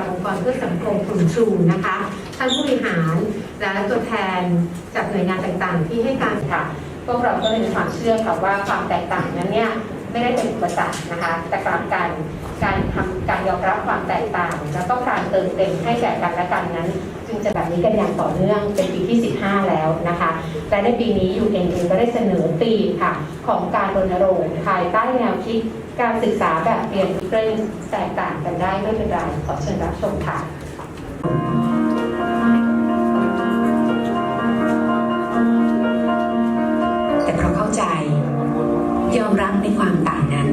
กิจกองค์กรเพื่อสังคมกลุ่มชูนะคะท่านผู้บริหารและตัวแทนจากหน่วยงานต่างๆ ที่ให้การค่ะ พวกเราก็เลยมีความเชื่อค่ะว่าความแตกต่างนั้นเนี่ยไม่ได้เป็นอุปสรรคนะคะ แต่กลับการการทำการยอมรับความแตกต่าง แล้วก็การเติมเต็มให้แก่กันและกันนั้น จึงจะแบบนี้กันอย่างต่อเนื่องเป็นปีที่ 15 แล้วนะคะ และในปีนี้ UN เองก็ได้เสนอธีมค่ะ ของการรณรงค์ภายใต้แนวคิดการศึกษาแบบเรียนเรื่องแตกต่างกันได้ไม่เป็นไรขอเชิญรับชมค่ะแต่เพราะเข้าใจ ยอมรับในความต่างนั้น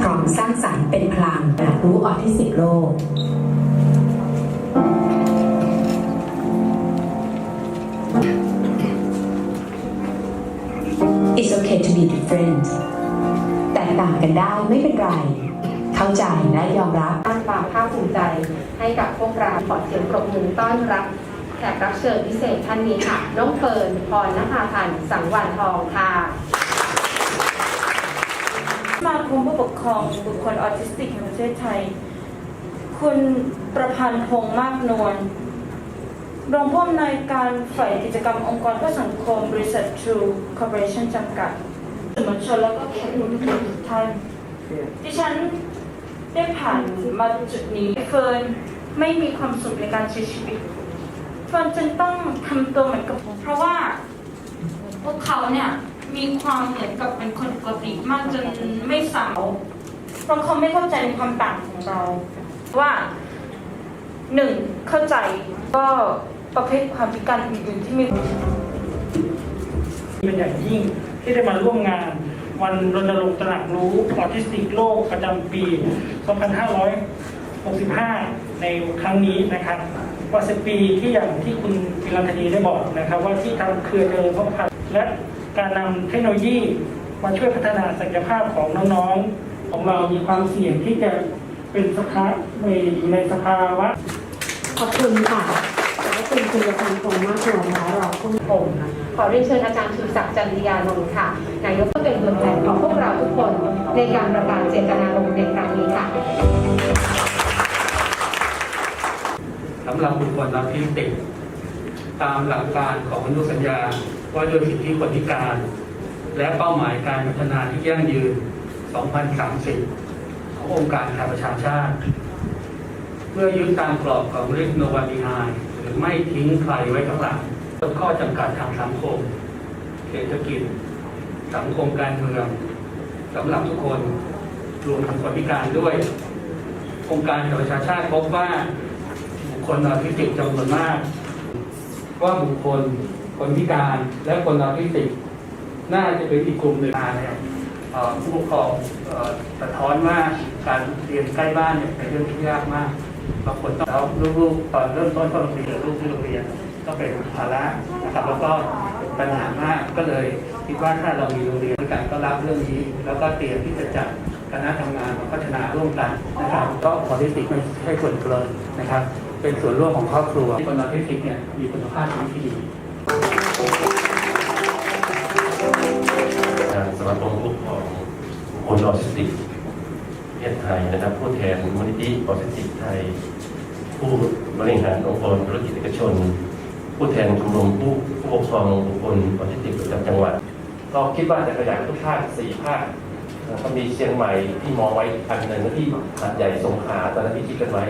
พร้อมสร้างสรรค์เป็นพลังและรู้ออทิสติกโลก to be different แตกต่างกันได้ไม่เป็นไร เข้าใจและยอมรับสร้างความภาคภูมิใจให้กับพวกเราขอเสียงปรบมือต้อนรับแขกรับเชิญพิเศษท่านนี้ค่ะ น้องเฟิร์นพรณภาพันธ์สังวานทองค่ะสมาคมผู้ปกครองบุคคลออทิสติกแห่งประเทศไทย คุณประพันธ์พงษ์มากนวลรองผู้อำนวยการฝ่ายกิจกรรมองค์กรเพื่อสังคมบริษัท True Corporation จำกัด สื่อมวลชนแล้วก็แขกผู้มีเกียรติทุกท่านดิฉันได้ผ่านมาจุดนี้เฟิร์นไม่มีความสุขในการใช้ชีวิตเฟิร์นจึงต้องทำตัวเหมือนกับเพราะว่าพวกเขาเนี่ยมีความเหมือนกับเป็นคนปกติมากจนไม่สาวเพราะเขาไม่เข้าใจในความต่างของเรา ว่าหนึ่งเข้าใจก็ประเภทความพิการอื่นๆที่มีเป็นอย่างยิ่ง ที่ได้มาร่วมงาน วันรณรงค์ตระหนักรู้ออทิสติกโลกประจำปี 2565 ในครั้งนี้นะครับว่าสิบปีที่อย่างที่คุณพิรันธนีได้บอกนะครับ ว่าที่ทางเครือเจริญพบพัฒน์และการนำเทคโนโลยีมาช่วยพัฒนาศักยภาพของน้องๆ ของเรามีความเสี่ยงที่จะเป็นสภาพในอยู่ในสภาวะขอบคุณค่ะ คุณคุณประพังษ์มากนวลนะคะรองผู้ชมขอเรียนเชิญอาจารย์ชูศักดิ์จันทยานนท์ค่ะ นายกก็เป็นตัวแทนของพวกเราทุกคนในการประกาศเจตนารมณ์ในครั้งนี้ค่ะสำหรับบุคคลออทิติตามหลักการของมนุสัญญาว่าด้วยสิทธิคนพิการ และเป้าหมายการพัฒนาที่ยั่งยืน 2030 ขององค์การสหประชาชาติ เพื่อยึดตามกรอบของเรียกโนวาดีไฮ ไม่ทิ้งใครไว้ข้างหลังข้อจำกัดทางสังคม เศรษฐกิจ สังคมการเมืองสำหรับทุกคนรวมทั้งคนพิการด้วยองค์การสหประชาชาติพบว่าบุคคลออทิสติกจำนวนมาก ว่าบุคคลคนพิการและคนออทิสติกน่าจะเป็นอีกกลุ่มหนึ่งมาเนี่ยเอ่อผู้ปกครองสะท้อนว่าการเรียนใกล้บ้านเนี่ยเป็นเรื่องที่ยากมาก บางคนต้องแล้วลูกๆตอนเริ่มต้นเข้าโรงเรียนลูกที่โรงเรียนก็เป็นภาระนะครับแล้วก็ปัญหามากก็เลยคิดว่าถ้าเรามีโรงเรียนด้วยกันก็รับเรื่องนี้ แล้วก็เตรียมที่จะจัดคณะทำงานมาพัฒนาร่วมกันนะครับ ก็ออทิสติกไม่ใช่ส่วนเกินนะครับ เป็นส่วนร่วมของครอบครัวที่คนออทิสติกเนี่ยมีคุณภาพชีวิตที่ดีสมาคมผู้ปกครองคนออทิสติก ทศไทยนะครับผู้แทนมูลนิธิออทิสติกไทย ผู้บริหารองค์กรธุรกิจเอกชน ผู้แทนชมรมผู้ผู้ปกครองบุคคลออทิสติกประจำจังหวัด ก็คิดว่าจะขยายทุกภาคสี่ภาคก็มีเชียงใหม่ที่มองไว้อันหนึ่งที่หาดใหญ่สงขลาตอนนั้นที่คิดกันไว้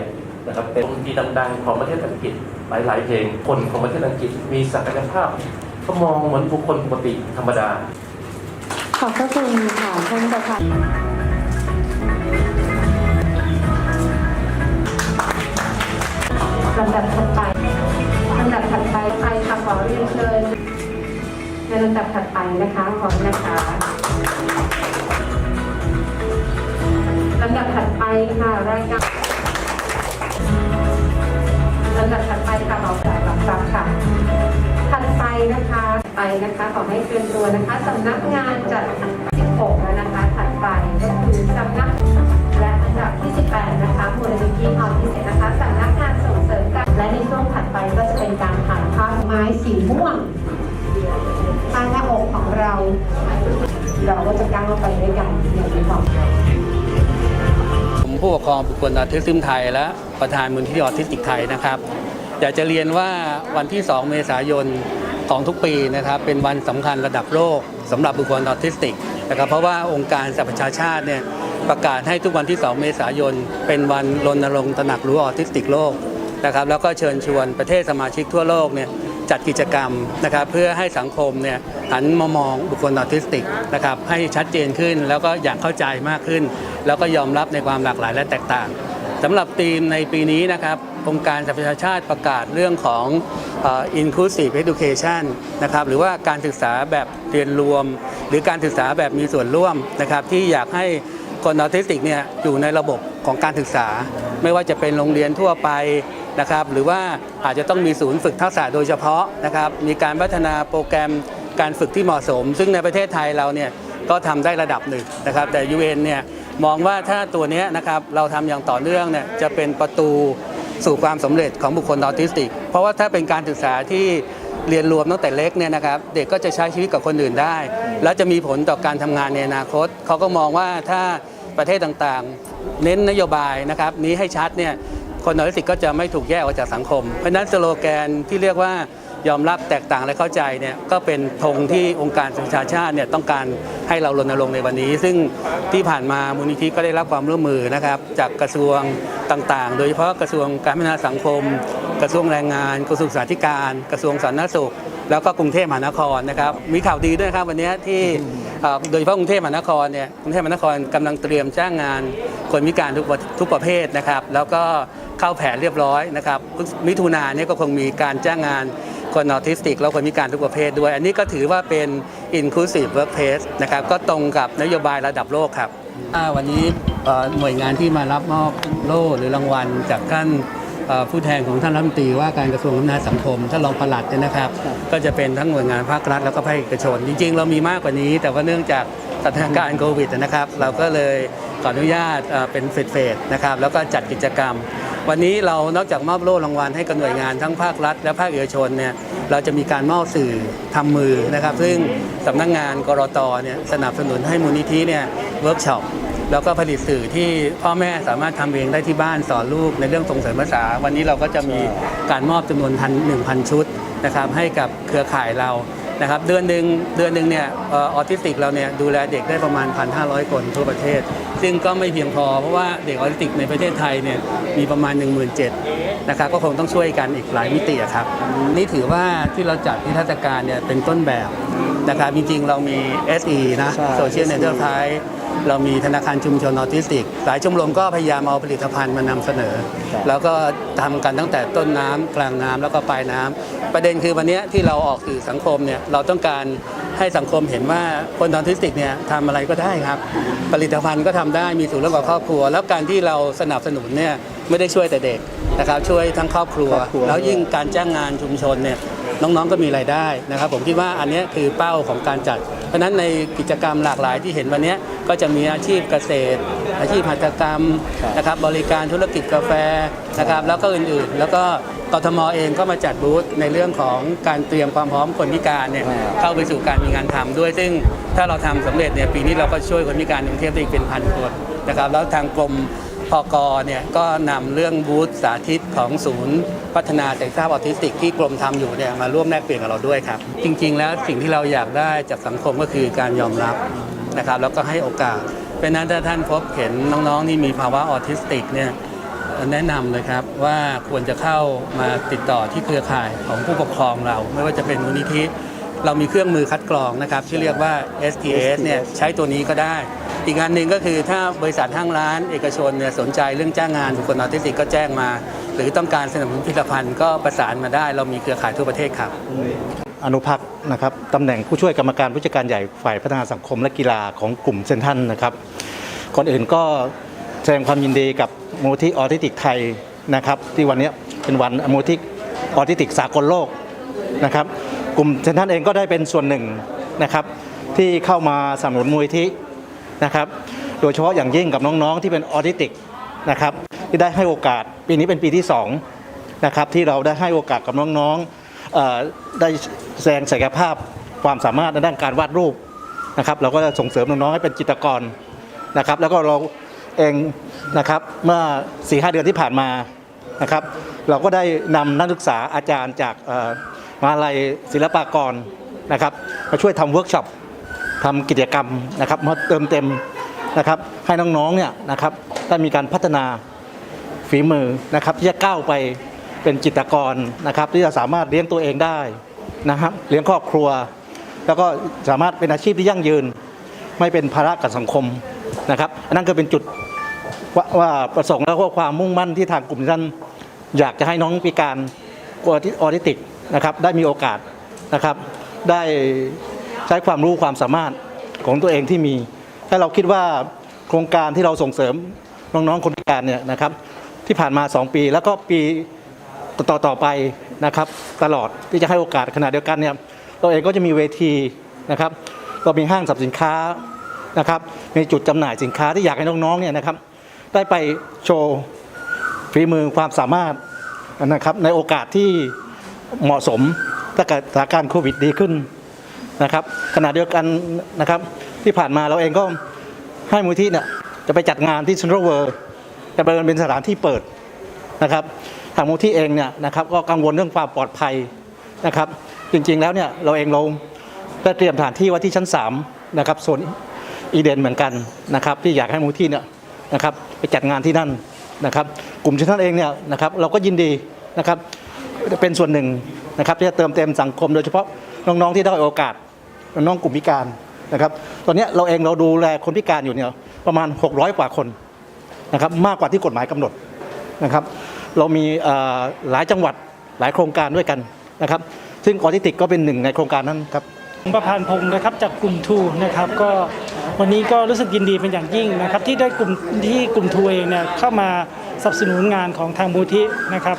นะครับเป็นทีดังๆของประเทศอังกฤษหลายๆเพลงคนของประเทศอังกฤษมีศักยภาพก็มองเหมือนบุคคลปกติธรรมดา ขอบพระคุณค่ะท่านประธาน ลำดับถัดไปลำดับถัดไปใครค่ะขอเรียนเชิญในลำดับถัดไปนะคะขอนะคะลำดับถัดไปค่ะรายการลำดับถัดไปค่ะขอการรับทราบค่ะถัดไปนะคะไปนะคะขอให้เตรียมตัวนะคะสำนักงานจัด 16แล้วนะคะถัดไปก็คือสำนักและอันดับที่ 18 นะคะมูลนิธิออทิสติกนะคะสำนัก ช่วงถัดไปก็จะเป็นการถ่ายภาพไม้สีม่วงใต้หน้าอกของเรา เราก็จะก้าวไปด้วยกันอย่างที่บอกผมผู้ปกครองบุคคลออทิสติกไทย และประธานมูลที่ออทิสติกไทยนะครับอยากจะเรียนว่าวันที่ 2 เมษายนของทุกปีนะครับเป็นวันสำคัญระดับโลกสำหรับบุคคลออทิสติกนะครับเพราะว่าองค์การสหประชาชาติเนี่ยประกาศให้ทุกวันที่ 2 เมษายน เป็นวันรณรงค์ตระหนักรู้ออทิสติกโลก นะครับแล้วก็เชิญชวนประเทศสมาชิกทั่วโลกเนี่ยจัดกิจกรรมนะครับเพื่อให้สังคมเนี่ยหันมามองบุคคลออทิสติกนะครับให้ชัดเจนขึ้นแล้วก็อยางเข้าใจมากขึ้น แล้วก็ยอมรับในความหลากหลายและแตกต่างสำหรับธีมในปีนี้นะครับองค์การสหประชาชาติประกาศเรื่องของ inclusive education นะครับหรือว่าการศึกษาแบบเรียนรวม หรือการศึกษาแบบมีส่วนร่วมนะครับที่อยากให้คนออทิสติกเนี่ยอยู่ในระบบของการศึกษา ไม่ว่าจะเป็นโรงเรียนทั่วไป นะครับ หรือว่าอาจจะต้องมีศูนย์ฝึกทักษะโดยเฉพาะนะครับ มีการพัฒนาโปรแกรมการฝึกที่เหมาะสม ซึ่งในประเทศไทยเราเนี่ยก็ทำได้ระดับหนึ่งนะครับ แต่ UN เนี่ยมองว่าถ้าตัวนี้นะครับเราทำอย่างต่อเนื่องเนี่ยจะเป็นประตูสู่ความสำเร็จของบุคคลออทิสติก เพราะว่าถ้าเป็นการศึกษาที่เรียนรวมตั้งแต่เล็กเนี่ยนะครับเด็กก็จะใช้ชีวิตกับคนอื่นได้ แล้วจะมีผลต่อการทำงานในอนาคต เขาก็มองว่าถ้าประเทศต่างๆ เน้นนโยบายนะครับนี้ให้ชัดเนี่ย คนออทิสติกก็จะไม่ถูกแยกออกจากสังคม เพราะฉะนั้นสโลแกนที่เรียกว่ายอมรับแตกต่างและเข้าใจเนี่ยก็เป็นธงที่องค์การสหประชาชาติเนี่ยต้องการให้เรารณรงค์ในวันนี้ ซึ่งที่ผ่านมามูลนิธิก็ได้รับความร่วมมือนะครับ จากกระทรวงต่างๆ โดยเฉพาะกระทรวงการพัฒนาสังคม กระทรวงแรงงาน กระทรวงสาธารณการกระทรวงสาธารณสุข แล้วก็กรุงเทพมหานครนะครับมีข่าวดีด้วยครับวันนี้ที่ โดยเฉพาะกรุงเทพมหานครเนี่ยกรุงเทพมหานครกำลังเตรียมจ้างงานคนพิการทุกประทุกประเภทนะครับ แล้วก็เข้าแผนเรียบร้อยนะครับมิถุนาเนี่ยก็คงมีการจ้างงานคนออทิสติก แล้วคนพิการทุกประเภทด้วย อันนี้ก็ถือว่าเป็น inclusive workplace นะครับก็ตรงกับนโยบายระดับโลกครับวันนี้หน่วยงานที่มารับมอบโล่หรือรางวัลจากท่าน ผู้แทนของท่านรัฐมนตรีว่าการกระทรวงพัฒนาสังคมท่านรองปลัดเนี่ยนะครับ ก็จะเป็นทั้งหน่วยงานภาครัฐแล้วก็ภาคเอกชน จริง ๆ เรามีมากกว่านี้ แต่ว่าเนื่องจากสถานการณ์โควิดนะครับ เราก็เลยขออนุญาตเอ่อเป็นเฟสๆนะครับ แล้วก็จัดกิจกรรม วันนี้เรานอกจากมอบโล่รางวัลให้กับหน่วยงานทั้งภาครัฐ และภาคเอกชนเนี่ยเราจะมีการมอบสื่อทำมือนะครับ ซึ่งสำนักงานกรตเนี่ยสนับสนุนให้มูลนิธิเนี่ยเวิร์กช็อป แล้วก็ผลิตสื่อที่พ่อแม่สามารถทำเองได้ที่บ้านสอนลูกในเรื่องส่งเสริมภาษา วันนี้เราก็จะมีการมอบจำนวนพันหนึ่งพันชุดนะครับให้กับเครือข่ายเรานะครับเดือนหนึ่งเดือนหนึ่งเนี่ยออทิสติกเราเนี่ยดูแลเด็กได้ประมาณ 1,500 คนทั่วประเทศ ซึ่งก็ไม่เพียงพอเพราะว่าเด็กออทิสติกในประเทศไทยเนี่ยมีประมาณ 17,000นะครับก็คงต้องช่วยกันอีกหลายมิติครับนี่ถือว่าที่เราจัดนิทรรศการเนี่ยเป็นต้นแบบ นะครับจริงๆ เรามี SE นะใช่ Social Enterprise เรามีธนาคารชุมชนออทิสติก หลายชมรมก็พยายามเอาผลิตภัณฑ์มานำเสนอ แล้วก็ทำกันตั้งแต่ต้นน้ำกลางน้ำแล้วก็ปลายน้ำประเด็นคือวันเนี้ยที่เราออกสื่อสังคมเนี่ยเราต้องการให้สังคมเห็นว่าคนออทิสติกเนี่ยทำอะไรก็ได้ครับ ผลิตภัณฑ์ก็ทำได้มีส่วนร่วมกับครอบครัว แล้วการที่เราสนับสนุนเนี่ยไม่ได้ช่วยแต่เด็กนะครับช่วยทั้งครอบครัว ครอบครัว แล้วยิ่งการจ้างงานชุมชนเนี่ย น้องๆก็มีรายได้นะครับ ผมคิดว่าอันเนี้ยคือเป้าของการจัด เพราะฉะนั้นในกิจกรรมหลากหลายที่เห็นวันเนี้ยก็จะมีอาชีพเกษตร อาชีพหัตถกรรมนะครับบริการธุรกิจกาแฟนะครับแล้วก็อื่นๆ แล้วก็กทมเองก็มาจัดบูธในเรื่องของการเตรียมความพร้อมคนพิการเนี่ยอ่าเข้าไปสู่การมีงานทำด้วย ซึ่งถ้าเราทำสำเร็จเนี่ยปีนี้เราก็ช่วยคนพิการกรุงเทพได้อีกเป็นพันคนนะครับแล้วทางกรม พอกเนี่ยก็นำเรื่องบูธสาธิตของศูนย์ พัฒนาศักยภาพออทิสติกที่กรมทำอยู่เนี่ยมาร่วมแลกเปลี่ยนกับเราด้วยครับ จริง ๆ แล้วสิ่งที่เราอยากได้จากสังคมก็คือการยอมรับนะครับแล้วก็ให้โอกาสเป็นนั้นถ้าท่านพบเห็นน้องๆที่มีภาวะออทิสติกเนี่ยแนะนำเลยครับว่าควรจะเข้ามาติดต่อที่เครือข่ายของผู้ปกครองเรา ไม่ว่าจะเป็นมูลนิธิ เรามีเครื่องมือคัดกรองนะครับที่เรียกว่า STS เนี่ยใช้ตัวนี้ก็ได้ อีกงานหนึ่งก็คือถ้าบริษัทห้างร้านเอกชนเนี่ยสนใจเรื่องจ้างงานบุคคลออทิสติกก็แจ้งมา หรือต้องการสนับสนุนผลิตภัณฑ์ก็ประสานมาได้ เรามีเครือข่ายทั่วประเทศครับอนุพักษ์นะครับตำแหน่งผู้ช่วยกรรมการผู้จัดการใหญ่ฝ่ายพัฒนาสังคมและกีฬาของกลุ่มเซนทันนะครับก่อนอื่นก็แสดงความยินดีกับมูลที่ออทิติกไทยนะครับที่วันนี้เป็นวันมูลที่ออทิติกสากลโลกนะครับ กลุ่มเซนทรันเองก็ได้เป็นส่วนหนึ่งนะครับ ที่เข้ามาสนับสนุนมูลที่นะครับ โดยเฉพาะอย่างยิ่งกับน้องๆที่เป็นออทิติกนะครับ ที่ได้ให้โอกาสปีนี้เป็นปีที่สองนะครับที่เราได้ให้โอกาสกับน้องๆได้แสดงศักยภาพความสามารถในด้านการวาดรูปนะครับเราก็จะส่งเสริมน้องๆให้เป็นจิตรกรนะครับ แล้วก็เราเองนะครับเมื่อ4ีหเดือนที่ผ่านมานะครับ เราก็ได้นำนักศึกษาอาจารย์จาก มหาลัยศิลปากรนะครับมาช่วยทำเวิร์กช็อปทำกิจกรรมนะครับมาเติมเต็มนะครับให้น้องๆเนี่ยนะครับได้มีการพัฒนาฝีมือนะครับที่จะก้าวไปเป็นจิตรกรนะครับที่จะสามารถเลี้ยงตัวเองได้นะครับเลี้ยงครอบครัว แล้วก็สามารถเป็นอาชีพที่ยั่งยืน ไม่เป็นภาระกับสังคมนะครับอันนั้นก็เป็นจุดว่าว่าประสงค์แล้วก็ความมุ่งมั่นที่ทางกลุ่มท่านอยากจะให้น้องพิการออทิติก นะครับได้มีโอกาสนะครับได้ใช้ความรู้ความสามารถของตัวเองที่มี ถ้าเราคิดว่าโครงการที่เราส่งเสริมน้องๆคนพิการเนี่ยนะครับที่ผ่านมา 2 ปี แล้วก็ปีต่อต่อๆไปนะครับตลอดที่จะให้โอกาสขณะเดียวกันเนี่ยเราเองก็จะมีเวทีนะครับเรามีห้างสรรพสินค้านะครับมีจุดจำหน่ายสินค้าที่อยากให้น้องๆเนี่ยนะครับได้ไปโชว์ฝีมือความสามารถนะครับในโอกาสที่ เหมาะสมถ้าเกิดสถานการณ์โควิดดีขึ้นนะครับขณะเดียวกันนะครับที่ผ่านมาเราเองก็ให้มูลที่เนี่ยจะไปจัดงานที่เซ็นทรัลเวิลด์จะเป็นสถานที่เปิดนะครับทางมูลที่เองเนี่ยนะครับก็กังวลเรื่องความปลอดภัยนะครับ จริงๆแล้วเนี่ยเราเองเราได้เตรียมสถานที่ไว้ที่ชั้น3นะครับโซนอีเดนเหมือนกันนะครับที่อยากให้มูลที่เนี่ยนะครับไปจัดงานที่นั่นนะครับ กลุ่มชั้นเองเนี่ยนะครับเราก็ยินดีนะครับ เป็นส่วนหนึ่งนะครับที่จะเติมเต็มสังคมโดยเฉพาะน้องๆที่ได้โอกาสน้องกลุ่มพิการนะครับตอนนี้เราเองเราดูแลคนพิการอยู่เนี่ยประมาณ 600 กว่าคนนะครับมากกว่าที่กฎหมายกำหนดนะครับ เรามีหลายจังหวัดหลายโครงการด้วยกันนะครับ ซึ่งออทิติกก็เป็นหนึ่งในโครงการนั้นครับประพานพงศ์นะครับจากกลุ่มทูนะครับก็วันนี้ก็รู้สึกยินดีเป็นอย่างยิ่งนะครับ ที่ได้กลุ่มที่กลุ่มทูเองเนี่ยเข้ามา สนับสนุนงานของทางมูลที่นะครับ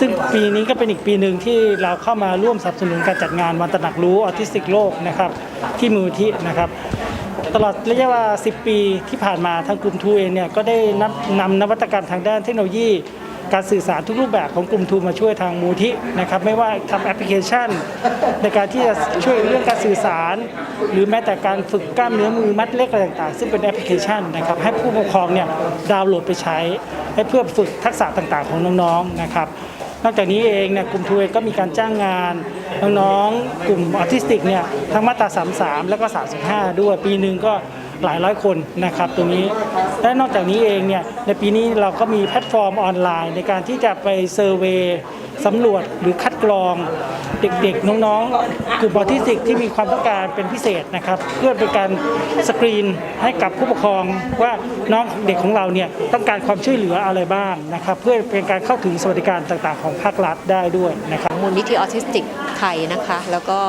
ซึ่งปีนี้ก็เป็นอีกปีหนึ่งที่เราเข้ามาร่วมสนับสนุนการจัดงานวันตระหนักรู้ออทิสติกโลกนะครับที่มูลที่นะครับตลอดระยะเวลา 10 ปีที่ผ่านมาทางกลุ่มทูเองเนี่ยก็ได้นำนำนวัตกรรมทางด้านเทคโนโลยี การสื่อสารทุกรูปแบบของกลุ่มทูมาช่วยทางมูลที่นะครับไม่ว่าทำแอปพลิเคชัน ในการที่จะช่วยเรื่องการสื่อสาร หรือแม้แต่การฝึกกล้ามเนื้อมือมัดเล็กอะไรต่างๆ ซึ่งเป็นแอปพลิเคชันนะครับให้ผู้ปกครองเนี่ยดาวน์โหลดไปใช้ ให้เพื่อฝึกทักษะต่างๆ ของน้องๆนะครับนอกจากนี้เองเนี่ยกลุ่มทูเองก็มีการจ้างงาน น้องๆกลุ่มออทิสติกเนี่ยทั้งมาตรา 33 แล้วก็ 35 ด้วยปีหนึ่งก็ หลายร้อยคนนะครับตรงนี้ และนอกจากนี้เองเนี่ยในปีนี้เราก็มีแพลตฟอร์มออนไลน์ ในการที่จะไปเซอร์เวย์สำรวจหรือคัดกรองเด็กๆ น้องๆ กลุ่มออทิสติกที่มีความต้องการเป็นพิเศษนะครับ เพื่อเป็นการสกรีนให้กับผู้ปกครองว่าน้องเด็กของเราเนี่ยต้องการความช่วยเหลืออะไรบ้างนะครับ เพื่อเป็นการเข้าถึงสวัสดิการต่างๆ ของภาครัฐได้ด้วยนะครับมูลนิธิออทิสติกไทยนะคะ แล้วก็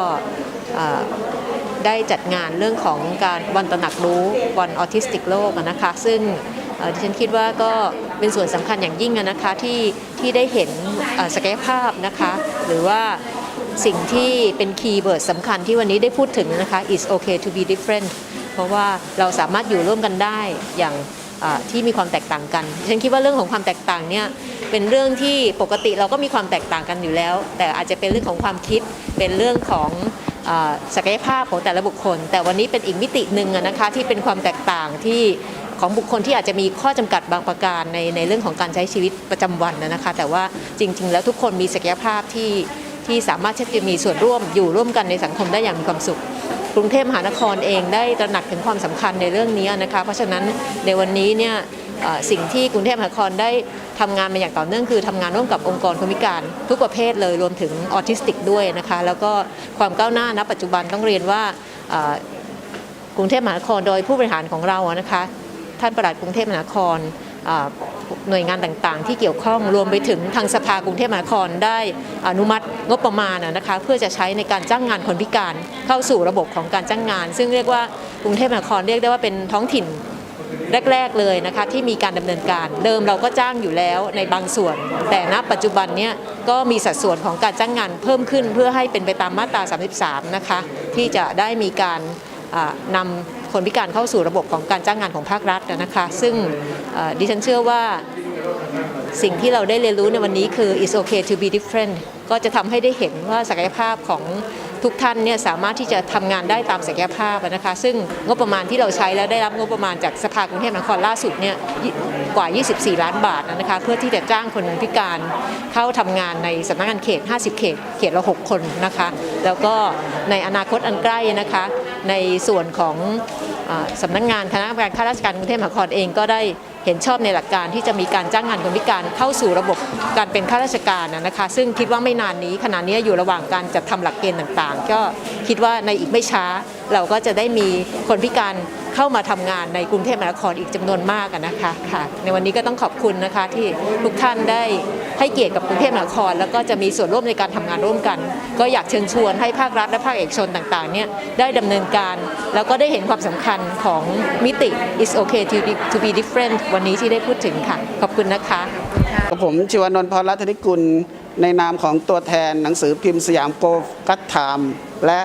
ได้จัดงานเรื่องของการวันตระหนักรู้วันออทิสติกโลกนะคะซึ่งเอ่อดิฉันคิดว่าก็เป็นส่วนสำคัญอย่างยิ่งนะคะที่ที่ได้เห็นศักยภาพนะคะหรือว่าสิ่งที่เป็นคีย์เวิร์ดสำคัญที่วันนี้ได้พูดถึงนะคะ is okay to be different เพราะว่าเราสามารถอยู่ร่วมกันได้อย่างที่มีความแตกต่างกัน ฉันคิดว่าเรื่องของความแตกต่างเนี่ยเป็นเรื่องที่ปกติเราก็มีความแตกต่างกันอยู่แล้ว แต่อาจจะเป็นเรื่องของความคิด เป็นเรื่องของ ศักยภาพของแต่ละบุคคล แต่วันนี้เป็นอีกมิติหนึ่งนะคะที่เป็นความแตกต่างที่ของบุคคลที่อาจจะมีข้อจำกัดบางประการในในเรื่องของการใช้ชีวิตประจำวันนะคะ แต่ว่าจริง ๆ แล้วทุกคนมีศักยภาพที่ที่สามารถที่จะมีส่วนร่วมอยู่ร่วมกันในสังคมได้อย่างมีความสุข กรุงเทพมหานครเองได้ตระหนักถึงความสำคัญในเรื่องนี้นะคะ เพราะฉะนั้นในวันนี้เนี่ย สิ่งที่กรุงเทพมหานครได้ทำงานมาอย่างต่อเนื่องคือทำงานร่วมกับองค์กรคนพิการ ทุกประเภทเลยรวมถึงออทิสติกด้วยนะคะแล้วก็ความก้าวหน้าณปัจจุบันต้องเรียนว่ากรุงเทพมหานครโดยผู้บริหารของเรานะคะท่านประหลัดกรุงเทพมหานครหน่วยงานต่างๆ ที่เกี่ยวข้องรวมไปถึงทางสภากรุงเทพมหานครได้อนุมัติงบประมาณนะคะเพื่อจะใช้ในการจ้างงานคนพิการเข้าสู่ระบบของการจ้างงาน ซึ่งเรียกว่ากรุงเทพมหานครเรียกได้ว่าเป็นท้องถิ่น แรก ๆเลยนะคะที่มีการดำเนินการเดิมเราก็จ้างอยู่แล้วในบางส่วน แต่ณปัจจุบันเนี้ยก็มีสัดส่วนของการจ้างงานเพิ่มขึ้นเพื่อให้เป็นไปตามมาตรา 33 นะคะ ที่จะได้มีการอ่านำคนพิการเข้าสู่ระบบของการจ้างงานของภาครัฐนะคะ ซึ่งดิฉันเชื่อว่าสิ่งที่เราได้เรียนรู้ในวันนี้คือ is okay to be different ก็จะทำให้ได้เห็นว่าศักยภาพของ ทุกท่านเนี่ยสามารถที่จะทำงานได้ตามศักยภาพนะคะ ซึ่งงบประมาณที่เราใช้และได้รับงบประมาณจากสภากรุงเทพมหานครล่าสุดเนี่ยกว่า 24 ล้านบาทนะคะเพื่อที่จะจ้างคนพิการเข้าทำงานในสำนักงานเขต 50 เขต เขตละ 6 คนนะคะ แล้วก็ในอนาคตอันใกล้นะคะ ในส่วนของอ่าสำนักงานคณะกรรมการข้าราชการกรุงเทพมหานครเองก็ได้ เห็นชอบในหลักการที่จะมีการจ้างงานคนพิการเข้าสู่ระบบการเป็นข้าราชการนะคะ ซึ่งคิดว่าไม่นานนี้ขณะนี้อยู่ระหว่างการจัดทำหลักเกณฑ์ต่างๆ ก็คิดว่าในอีกไม่ช้า เราก็จะได้มีคนพิการเข้ามาทำงานในกรุงเทพมหานครอีกจำนวนมากนะคะค่ะ ในวันนี้ก็ต้องขอบคุณนะคะที่ทุกท่านได้ ให้เกียรติกับกรุงเทพมหานคร แล้วก็จะมีส่วนร่วมในการทำงานร่วมกัน ก็อยากเชิญชวนให้ภาครัฐและภาคเอกชนต่างๆเนี่ยได้ดำเนินการ แล้วก็ได้เห็นความสำคัญของมิติ is okay to be, to be different วันนี้ที่ได้พูดถึงค่ะ ขอบคุณนะคะกับผมชิวานนท์พรรัตนิกุลในนามของตัวแทนหนังสือพิมพ์สยามโกกัตไทม์และ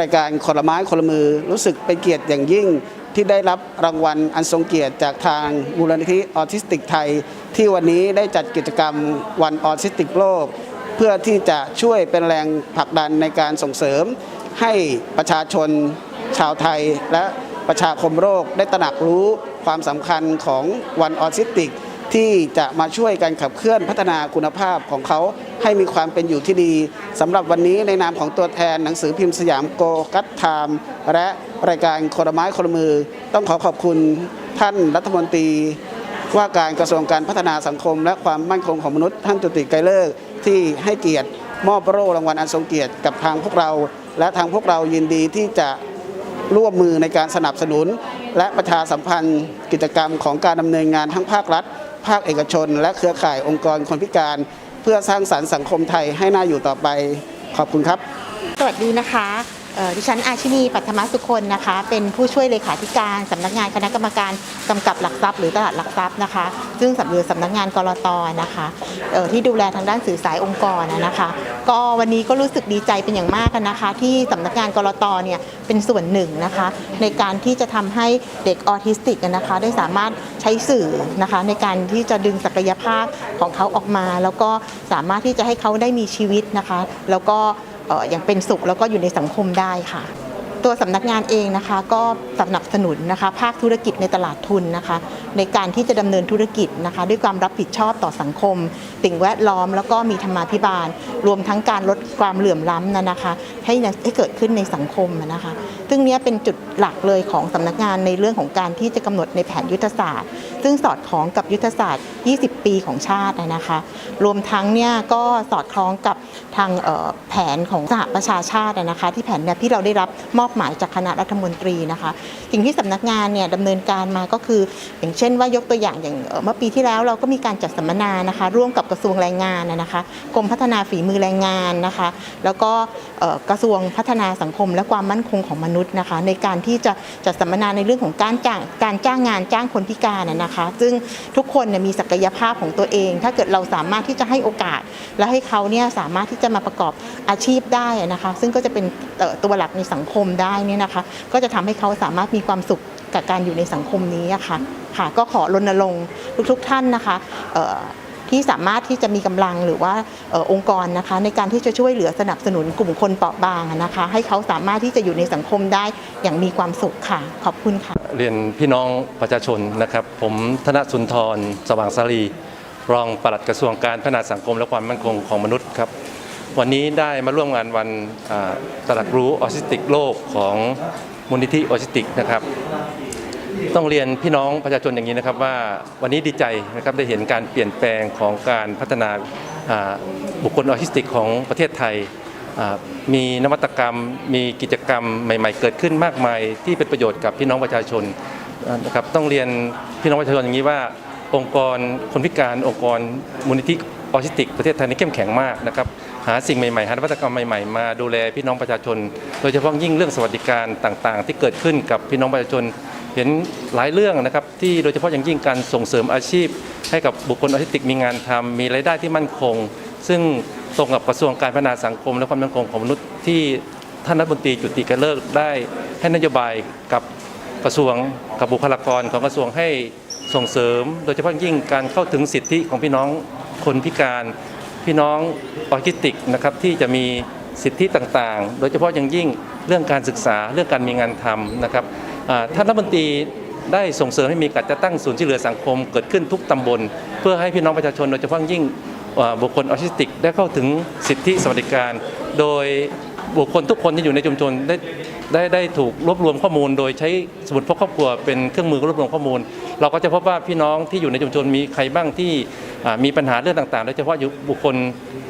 รายการคนละไม้คนละมือรู้สึกเป็นเกียรติอย่างยิ่ง ที่ได้รับรางวัลอันทรงเกียรติจากทางมูลนิธิออทิสติกไทย ที่วันนี้ได้จัดกิจกรรมวันออทิสติกโลก เพื่อที่จะช่วยเป็นแรงผลักดันในการส่งเสริม ให้ประชาชนชาวไทย และประชาคมโรคได้ตระหนักรู้ความสำคัญของวันออทิสติก ที่จะมาช่วยกันขับเคลื่อนพัฒนาคุณภาพของเขา ให้มีความเป็นอยู่ที่ดีสำหรับวันนี้ในนามของตัวแทนหนังสือพิมพ์สยามโกกัตไทม์และรายการคนละไม้คนละมือ ต้องขอขอบคุณท่านรัฐมนตรี ว่าการกระทรวงการพัฒนาสังคม และความมั่นคงของมนุษย์ท่านจุติไกรเลิกที่ให้เกียรติมอบโล่รางวัลอันทรงเกียรติกับทางพวกเรา และทางพวกเรายินดีที่จะร่วมมือในการสนับสนุน และประชาสัมพันธ์ กิจกรรมของการดำเนินงานทั้งภาครัฐ ภาคเอกชน และเครือข่ายองค์กรคนพิการ เพื่อสร้างสรรค์สังคมไทยให้น่าอยู่ต่อไปขอบคุณครับ สวัสดีนะคะ ดิฉันอาชินีปัทมสุคนนะคะ เป็นผู้ช่วยเลขาธิการสำนักงานคณะกรรมการกำกับหลักทรัพย์หรือตลาดหลักทรัพย์นะคะ ซึ่งสำเรือสำนักงานกรตนะคะที่ดูแลทางด้านสื่อสายองค์กรนะคะ ก็วันนี้ก็รู้สึกดีใจเป็นอย่างมากนะคะ ที่สำนักงานกรตเนี่ยเป็นส่วนหนึ่งนะคะ ในการที่จะทำให้เด็กออทิสติกนะคะ ได้สามารถใช้สื่อนะคะ ในการที่จะดึงศักยภาพของเขาออกมา แล้วก็สามารถที่จะให้เขาได้มีชีวิตนะคะ แล้วก็ อย่างเป็นสุขแล้วก็อยู่ในสังคมได้ค่ะ ตัวสำนักงานเองนะคะ ก็สนับสนุนนะคะ ภาคธุรกิจในตลาดทุนนะคะ ในการที่จะดำเนินธุรกิจนะคะ ด้วยความรับผิดชอบต่อสังคม สิ่งแวดล้อม แล้วก็มีธรรมาภิบาล รวมทั้งการลดความเหลื่อมล้ำนะนะคะ ให้ให้เกิดขึ้นในสังคมนะคะ ซึ่งนี้เป็นจุดหลักเลยของสำนักงานในเรื่องของการที่จะกำหนดในแผนยุทธศาสตร์ ซึ่งสอดคล้องกับยุทธศาสตร์ 20 ปีของชาตินะคะ รวมทั้งเนี่ยก็สอดคล้องกับทางแผนของสหประชาชาตินะคะ ที่แผนเนี่ยที่เราได้รับมอบหมายจากคณะรัฐมนตรีนะคะ สิ่งที่สำนักงานเนี่ยดำเนินการมาก็คือ อย่างเช่นว่ายกตัวอย่างอย่างเมื่อปีที่แล้วเราก็มีการจัดสัมมนานะคะ ร่วมกับกระทรวงแรงงานนะคะกรมพัฒนาฝีมือแรงงานนะคะ แล้วก็กระทรวงพัฒนาสังคม และความมั่นคงของมนุษย์นะคะ ในการที่จะจัดสัมมนาในเรื่องของการจ้างการจ้างงานจ้างคนพิการนะคะ ซึ่งทุกคนเนี่ยมีศักยภาพของตัวเอง ถ้าเกิดเราสามารถที่จะให้โอกาส และให้เขาเนี่ยสามารถที่จะมาประกอบอาชีพได้นะคะ ซึ่งก็จะเป็นตัวหลักในสังคมได้เนี่ยนะคะ ก็จะทำให้เขาสามารถมีความสุขกับการอยู่ในสังคมนี้อะค่ะค่ะ ก็ขอรณรงค์ทุกๆท่านนะคะที่สามารถที่จะมีกำลังหรือว่าออองค์กรนะคะ ในการที่จะช่วยเหลือสนับสนุนกลุ่มคนเปราะบางนะคะ ให้เขาสามารถที่จะอยู่ในสังคมได้อย่างมีความสุขค่ะ ขอบคุณค่ะ เรียนพี่น้องประชาชนนะครับ ผมธนสุนทร สว่างสารีรองปลัดกระทรวงการพัฒนาสังคมและความมั่นคงของมนุษย์ครับ วันนี้ได้มาร่วมงานวันตลาดรู้ออทิสติกโลกของมูลนิธิออทิสติกนะครับต้องเรียนพี่น้องประชาชนอย่างนี้นะครับว่าวันนี้ดีใจนะครับได้เห็นการเปลี่ยนแปลงของการพัฒนาบุคคลออทิสติกของประเทศไทย มีนวัตกรรม มีกิจกรรมใหม่ ๆ เกิดขึ้นมากมายที่เป็นประโยชน์กับพี่น้องประชาชนนะครับต้องเรียนพี่น้องประชาชนอย่างนี้ว่า องค์กรคนพิการองค์กรมูลนิธิออทิสติก ประเทศไทยนี่เข้มแข็งมากนะครับ หาสิ่งใหม่ๆหานวัตกรรมใหม่ๆ มาดูแลพี่น้องประชาชน โดยเฉพาะยิ่งเรื่องสวัสดิการต่างๆ ที่เกิดขึ้นกับพี่น้องประชาชน เห็นหลายเรื่องนะครับที่โดยเฉพาะอย่างยิ่งการส่งเสริมอาชีพ ให้กับบุคคลออทิสติกมีงานทำมีรายได้ที่มั่นคง ซึ่งตรงกับกระทรวงการพัฒนาสังคม และความมั่นคงของมนุษย์ที่ท่านรัฐมนตรีจุติกระเลิกได้ให้นโยบายกับกระทรวงกับบุคลากรของกระทรวงให้ส่งเสริม โดยเฉพาะยิ่งการเข้าถึงสิทธิของพี่น้องคนพิการ พี่น้องออทิสติกนะครับที่จะมีสิทธิต่างๆ โดยเฉพาะอย่างยิ่งเรื่องการศึกษาเรื่องการมีงานทำนะครับท่านรัฐมนตรีได้ส่งเสริมให้มีการจัดตั้งศูนย์ช่วยเหลือสังคมเกิดขึ้นทุกตำบล เพื่อให้พี่น้องประชาชนโดยเฉพาะยิ่งบุคคลออทิสติกได้เข้าถึงสิทธิสวัสดิการ โดยบุคคลทุกคนที่อยู่ในชุมชนได้ได้ได้ถูกรวบรวมข้อมูล โดยใช้สมุดพกครอบครัวเป็นเครื่องมือรวบรวมข้อมูล เราก็จะพบว่าพี่น้องที่อยู่ในชุมชนมีใครบ้างที่ มีปัญหาเรื่องต่างๆ โดยเฉพาะบุคคล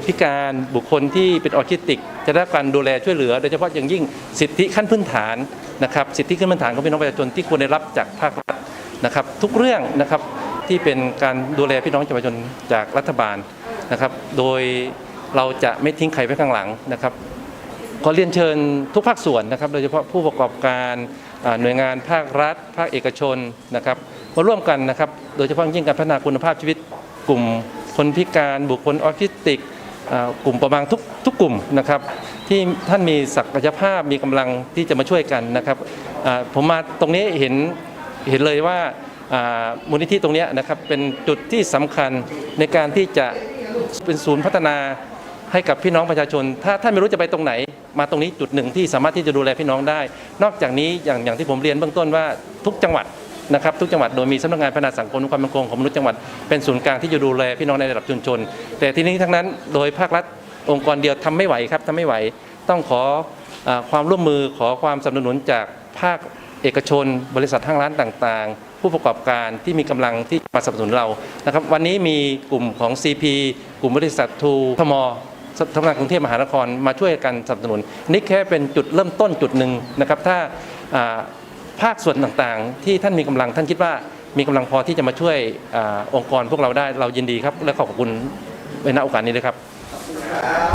พิการบุคคลที่เป็นออทิสติก จะได้การดูแลช่วยเหลือ โดยเฉพาะอย่างยิ่งสิทธิขั้นพื้นฐานนะครับสิทธิขั้นพื้นฐานของพี่น้องประชาชนที่ควรได้รับจากภาครัฐนะครับ ทุกเรื่องนะครับที่เป็นการดูแลพี่น้องประชาชนจากรัฐบาลนะครับ โดยเราจะไม่ทิ้งใครไว้ข้างหลังนะครับขอเรียนเชิญทุกภาคส่วนนะครับ โดยเฉพาะผู้ประกอบการหน่วยงานภาครัฐ ภาคเอกชนนะครับมาร่วมกันนะครับ โดยเฉพาะยิ่งการพัฒนาคุณภาพชีวิต กลุ่มคนพิการบุคคลออทิสติกกลุ่มประมาณทุกทุกกลุ่มนะครับที่ท่านมีศักยภาพมีกำลังที่จะมาช่วยกันนะครับผมมาตรงนี้เห็นเห็นเลยว่ามูลนิธิตรงนี้นะครับเป็นจุดที่สำคัญในการที่จะเป็นศูนย์พัฒนาให้กับพี่น้องประชาชน ถ้าท่านไม่รู้จะไปตรงไหน มาตรงนี้จุดหนึ่งที่สามารถที่จะดูแลพี่น้องได้ นอกจากนี้อย่างอย่างที่ผมเรียนเบื้องต้นว่าทุกจังหวัด นะครับทุกจังหวัดโดยมีสำนักงานพัฒนาสังคมและความมั่นคงของมนุษย์จังหวัดเป็นศูนย์กลางที่จะดูแลพี่น้องในระดับชุมชน แต่ทีนี้ทั้งนั้นโดยภาครัฐองค์กรเดียวทำไม่ไหวครับทำไม่ไหว ต้องขออความร่วมมือขอความสนับสนุนจากภาคเอกชน บริษัทห้างร้านต่างๆ ผู้ประกอบการที่มีกำลังที่มาสนับสนุนเรานะครับวันนี้มีกลุ่มของ CP กลุ่มบริษัททูทมทำงานกรุงเทพมหานครมาช่วยกันสนับสนุนนี่แค่เป็นจุดเริ่มต้นจุดหนึ่งนะครับถ้า ภาคส่วนต่างๆ ที่ท่านมีกำลังท่านคิดว่ามีกำลังพอที่จะมาช่วยอองค์กรพวกเราได้เรายินดีครับ และขอบคุณในโอกาสนี้ด้วยครับ